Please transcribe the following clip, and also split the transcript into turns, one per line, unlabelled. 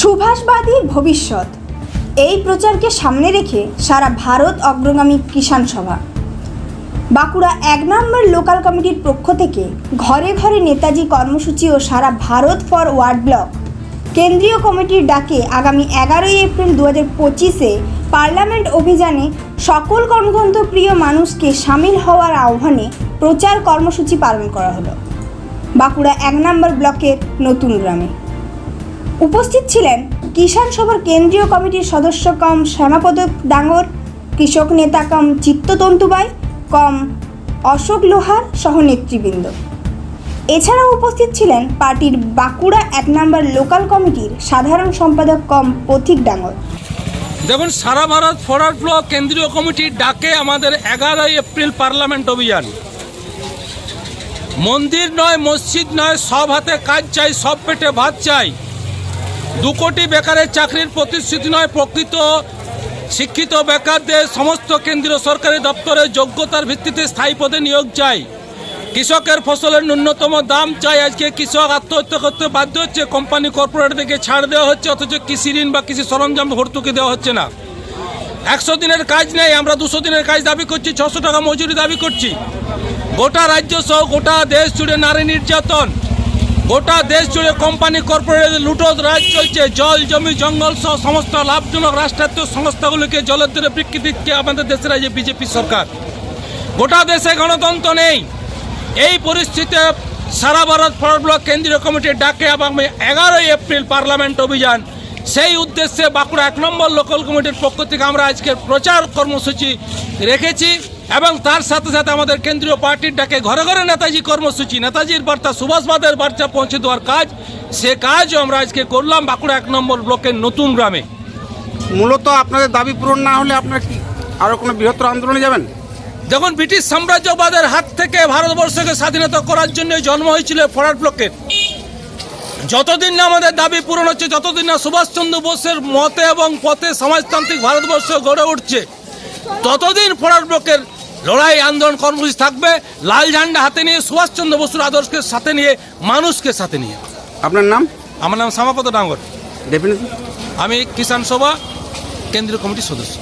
সুভাষবাদী ভবিষ্যৎ। এই প্রচারকে সামনে রেখে সারা ভারত অগ্রগামী কিষাণ সভা। বাঁকুড়া এক নম্বর লোকাল কমিটির পক্ষ থেকে ঘরে ঘরে নেতাজি কর্মসূচি ও সারা ভারত ফর ওয়ার্ড ব্লক কেন্দ্রীয় কমিটির ডাকে আগামী এগারোই এপ্রিল দু হাজার পঁচিশে পার্লামেন্ট অভিযানে সকল গণতন্ত্র প্রিয় মানুষকে সামিল হওয়ার আহ্বানে প্রচার কর্মসূচি পালন করা হলো। বাঁকুড়া এক নম্বর ব্লকের নতুন গ্রামে। উপস্থিত ছিলেন কিষাণ সভার কেন্দ্রীয় কমিটির সদস্য কম শ্যামাপদ ডাঙ্গর কৃষক নেতা কম চিত্ততন্তুবাই কম অশোক লোহার সহ নেতৃবৃন্দ। এছাড়াও উপস্থিত ছিলেন পার্টির বাঁকুড়া এক নম্বর লোকাল কমিটির সাধারণ সম্পাদক কম পথিক ডাঙ্গর
দেখুন, সারা ভারত ফরওয়ার্ড ব্লক কেন্দ্রীয় কমিটির ডাকে আমাদের এগারোই এপ্রিল পার্লামেন্ট অভিযান। মন্দির নয়, মসজিদ নয়, সব হাতে কাজ চাই, সব পেটে ভাত চাই। দু কোটি বেকারের চাকরির প্রতিশ্রুতি নয়, প্রকৃত শিক্ষিত বেকারদের সমস্ত কেন্দ্রীয় সরকারি দপ্তরে যোগ্যতার ভিত্তিতে স্থায়ী পদে নিয়োগ চাই। কৃষকের ফসলের ন্যূনতম দাম চাই। আজকে কৃষক আত্মহত্যা করতে বাধ্য হচ্ছে। কোম্পানি কর্পোরেট থেকে ছাড় দেওয়া হচ্ছে, অথচ কৃষি ঋণ বা কৃষি সরঞ্জাম ভর্তুকি দেওয়া হচ্ছে না। একশো দিনের কাজ নেই, আমরা দুশো দিনের কাজ দাবি করছি, ছশো টাকা মজুরি দাবি করছি। গোটা রাজ্য সহ গোটা দেশ জুড়ে নারী নির্যাতন। গোটা দেশ জুড়ে কোম্পানি কর্পোরেট লুটোত, রাজ চলছে, জল, জমি, জঙ্গল সহ সমস্ত লাভজনক রাষ্ট্রায়ত্ত সংস্থাগুলিকে জলের দরে বিক্রি দিচ্ছে আমাদের দেশের যে বিজেপি সরকার। গোটা দেশে গণতন্ত্র নেই। এই পরিস্থিতিতে সারা ভারত ফরওয়ার্ড ব্লক কেন্দ্রীয় কমিটির ডাকে আগামী এগারোই এপ্রিল পার্লামেন্ট অভিযান। সেই উদ্দেশ্যে বাঁকুড়া এক নম্বর লোকাল কমিটির পক্ষ থেকে আমরা আজকে প্রচার কর্মসূচি রেখেছি। এবং তার সাথে সাথে আমাদের কেন্দ্রীয় পার্টির ডাকে ঘরে ঘরে নেতাজি কর্মসূচি নেতাজির বার্তা সুভাষবাদের বার্তা পৌঁছে দেওয়ার কাজ সে কাজও আমরা আজকে করলাম বাঁকুড়া এক নম্বর ব্লকের নতুন গ্রামে।
মূলত আপনাদের দাবি পূরণ না হলে আপনারা কি আরও কোনো বৃহত্তর আন্দোলনে যাবেন?
যখন ব্রিটিশ সাম্রাজ্যবাদের হাত থেকে ভারতবর্ষকে স্বাধীনতা করার জন্য জন্ম হয়েছিল ফরাট ব্লকের। যতদিন না আমাদের দাবি পূরণ হচ্ছে যতদিন না সুভাষচন্দ্র বোসের মতে এবং পথে সমাজতান্ত্রিক ভারতবর্ষ গড়ে উঠছে ততদিন ফরাট ব্লকের লড়াই আন্দোলন কর্মসূচি থাকবে। লাল ঝান্ডা হাতে নিয়ে সুভাষচন্দ্র বসুর আদর্শকে সাথে নিয়ে মানুষকে সাথে নিয়ে।
আপনার নাম?
আমার নাম শ্যামাপদ ডাঙ্গর। আমি কিষাণ সভা কেন্দ্রীয় কমিটির সদস্য।